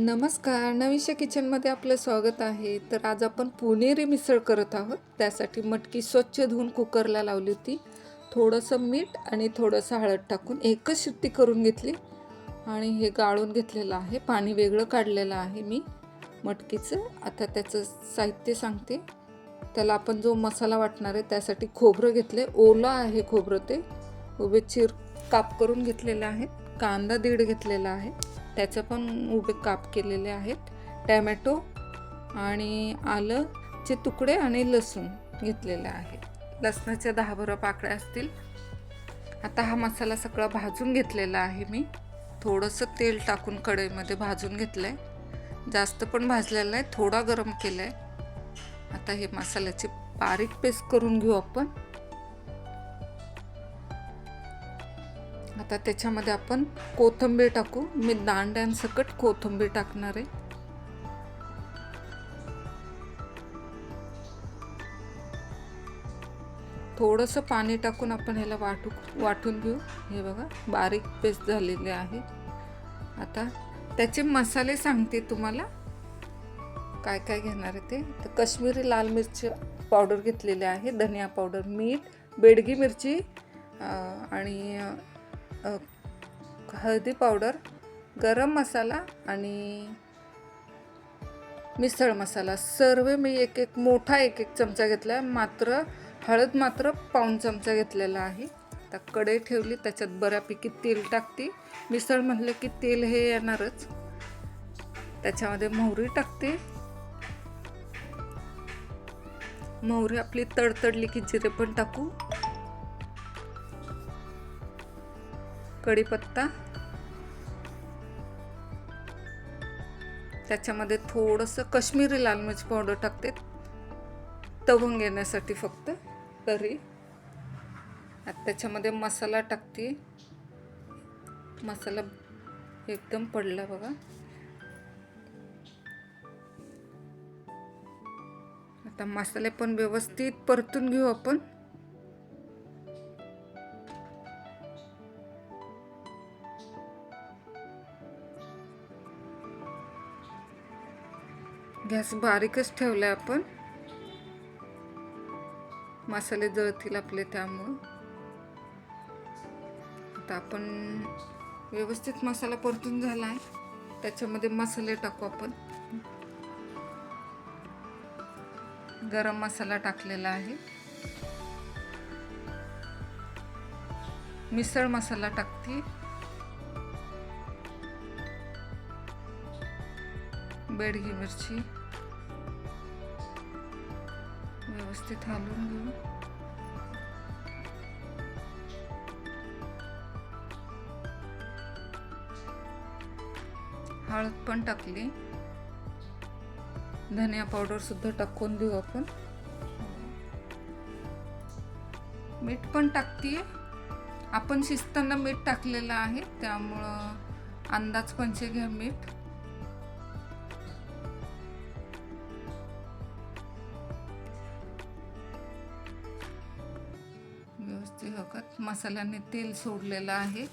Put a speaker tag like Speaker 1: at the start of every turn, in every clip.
Speaker 1: नमस्कार. नवीशा किचनमध्ये आपलं स्वागत आहे. तर आज आपण पुणेरी मिसळ करत आहोत. त्यासाठी मटकी स्वच्छ धुवून कुकरला लावली होती. थोडंसं मीठ आणि थोडंसं हळद टाकून एकच शिट्टी करून घेतली. आणि हे गाळून घेतलेलं आहे. पाणी वेगळं काढलेलं आहे मी मटकीचं. आता त्याचं साहित्य सांगते. त्याला आपण जो मसाला वाटणार आहे त्यासाठी खोबरं घेतलं ओलं आहे खोबरं ते. उभे चिर काप करून घेतलेलं आहे. कांदा दीड घेतलेला आहे. त्याचं पण उभे काप केलेले आहेत. टॅमॅटो आणि आलंचे तुकडे आणि लसूण घेतलेले आहे लसणाच्या दहा बारा पाकळ्या असतील. आता हा मसाला सगळा भाजून घेतलेला आहे मी. थोडंसं तेल टाकून कढईमध्ये भाजून घेतलं आहे जास्त पण भाजलेलं आहे थोडा गरम केला आहे आता हे मसाल्याची बारीक पेस्ट करून घेऊ आपण. आता त्याच्यामध्ये आपण कोथिंबीर टाकू. मी दांड्यांसकट कोथिंबीर टाकणार आहे. थोडंसं पाणी टाकून आपण ह्याला वाटू वाटून घेऊ. हे बघा बारीक पेस्ट झालेले आहे. आता त्याचे मसाले सांगते तुम्हाला. काय काय घेणार आहे ते? तर कश्मीरी लाल मिरची पावडर घेतलेले आहे. धनिया पावडर मीठ बेडगी मिरची आणि हळदी पावडर गरम मसाला आणि मिसळ मसाला. सर्व मी एक एक मोठा एक एक चमचा घेतला आहे मात्र हळद मात्र पाऊण चमचा घेतलेला आहे. आता कढई ठेवली त्याच्यात बऱ्यापैकी तेल टाकते. मिसळ म्हटलं की तेल हे येणारच. त्याच्यामध्ये मोहरी टाकते. मोहरी आपली तडतडली की जिरे पण टाकू. कढीपत्ता. त्याच्यामध्ये थोडंसं कश्मीरी लाल मिरच पावडर टाकते. तवून घेण्यासाठी फक्त तरी. आता त्याच्यामध्ये मसाला टाकते. मसाला एकदम पडला बघा. आता मसाले पण व्यवस्थित परतून घेऊ आपण. गॅस बारीकच ठेवला आहे आपण. मसाले जळतील आपले त्यामुळं. आता आपण व्यवस्थित मसाला परतून झाला आहे त्याच्यामध्ये मसाले टाकू आपण. गरम मसाला टाकलेला आहे. मिसळ मसाला टाकते. बेडगी मिरची. व्यवस्थित हलवून घेऊ. हळद पण टाकली. धनिया पावडर सुद्धा टाकून देऊ आपण. मीठ पण टाकते आपण शिजताना मीठ टाकलेलं आहे त्यामुळं अंदाज पंचे घ्या मीठ. व्यवस्थित हकत मसाल्याने तेल सोडलेलं आहे.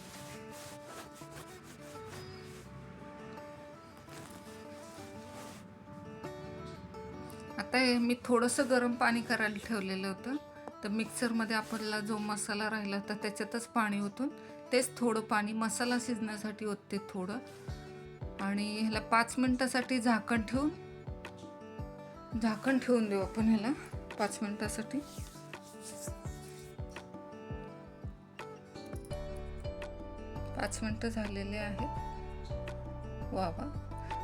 Speaker 1: आता हे मी थोडंसं गरम पाणी करायला ठेवलेलं होतं. तर मिक्सरमध्ये आपल्याला जो मसाला राहिला होता त्याच्यातच पाणी ओतून तेच थोडं पाणी मसाला शिजण्यासाठी ओतते थोडं. आणि ह्याला पाच मिनटासाठी झाकण ठेवून झाकण ठेवून देऊ आपण ह्याला पाच मिनटासाठी. पाच मिनटं झालेले आहेत. वा वा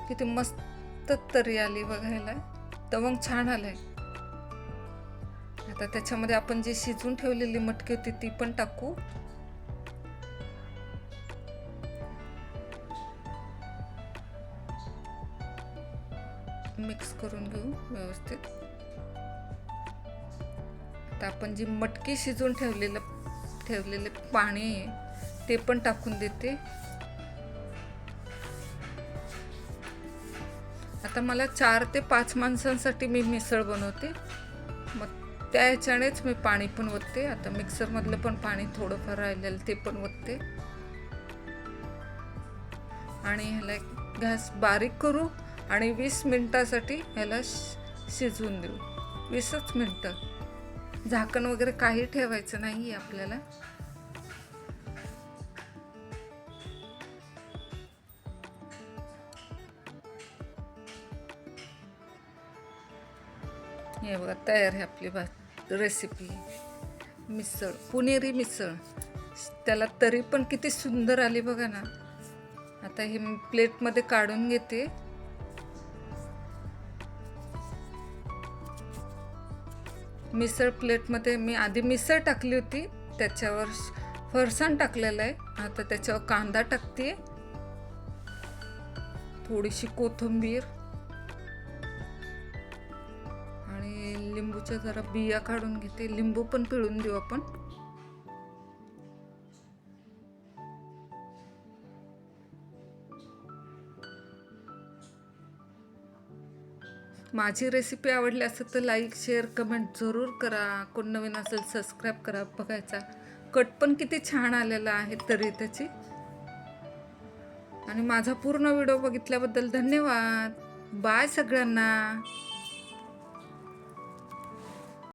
Speaker 1: किती मस्त तरी आली बघायला. तवंग छान आलंय. आता त्याच्यामध्ये आपण जी शिजून ठेवलेली मटकी होती ती पण टाकू. मिक्स करून घेऊ व्यवस्थित. आता आपण जी मटकी शिजून ठेवलेलं ठेवलेले पाणी आहे ते पण टाकून देते. आता मला चार ते पाच माणसांसाठी मी मिसळ बनवते. मग त्या ह्याच्यानेच मी पाणी पण ओतते. आता मिक्सरमधलं पण पाणी थोडंफार राहिलेलं ते पण ओतते. आणि ह्याला एक गॅस बारीक करू आणि वीस मिनटासाठी ह्याला शिजवून देऊ. वीसच मिनटं. झाकण वगैरे काही ठेवायचं नाही आहे आपल्याला. हे बघा तयार आहे आपली भा रेसिपी मिसळ पुणेरी मिसळ. त्याला तरी पण किती सुंदर आली बघा ना. आता हे मी प्लेटमध्ये काढून घेते. मिसळ प्लेटमध्ये मी आधी मिसळ टाकली होती त्याच्यावर फरसाण टाकलेलं आहे. आता त्याच्यावर कांदा टाकते. थोडीशी कोथिंबीर. लिंबूच्या जरा बिया काढून घेते. लिंबू पण पिळून देऊ आपण. माझी रेसिपी आवडली असेल तर लाईक शेअर कमेंट जरूर करा. कोण नवीन असेल सबस्क्राईब करा. बघायचा. कट पण किती छान आलेला आहे तरी त्याची. आणि माझा पूर्ण व्हिडिओ बघितल्याबद्दल धन्यवाद. बाय सगळ्यांना.